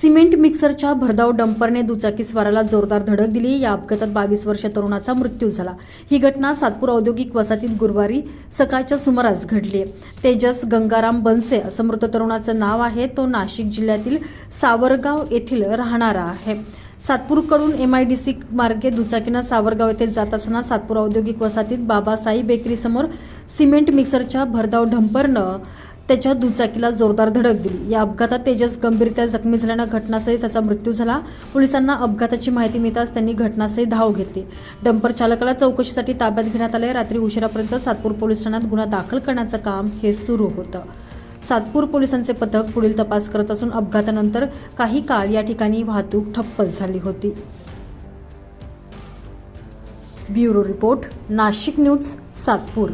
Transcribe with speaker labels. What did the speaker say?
Speaker 1: Cement मिक्सरच्या भरधाव डंपरने दुचाकीस्वाराला जोरदार धडक दिली. या अपघातात बावीस वर्ष तरुणाचा मृत्यू झाला. ही घटना सातपूर औद्योगिक वसाहतीत गुरुवारी सकाळच्या सुमारास घडली तेजस गंगाराम बनसे असं मृत तरुणाचं नाव आहे. तो नाशिक जिल्ह्यातील सावरगाव येथील राहणारा आहे. सातपूरकडून एम आय डी सी मार्गे दुचाकीनं सावरगाव येथे जात असताना सातपूर औद्योगिक वसाहतीत बाबासाई बेकरीसमोर सिमेंट मिक्सरच्या भरधाव डंपरनं त्याच्या दुचाकीला जोरदार धडक दिली. या अपघातात तेजस गंभीरत्या जखमी झाल्यानं घटनास्थळी त्याचा मृत्यू झाला. पोलिसांना अपघाताची माहिती मिळताच त्यांनी घटनास्थळी धाव घेतली. डंपर चालकाला चौकशीसाठी ताब्यात घेण्यात आले रात्री उशिरापर्यंत सातपूर पोलीस ठाण्यात गुन्हा दाखल करण्याचं काम हे सुरू होतं. सातपूर पोलिसांचे पथक पुढील तपास करत असून अपघातानंतर काही काळ या ठिकाणी वाहतूक ठप्प झाली होती. Bureau report Nashik news Satpur.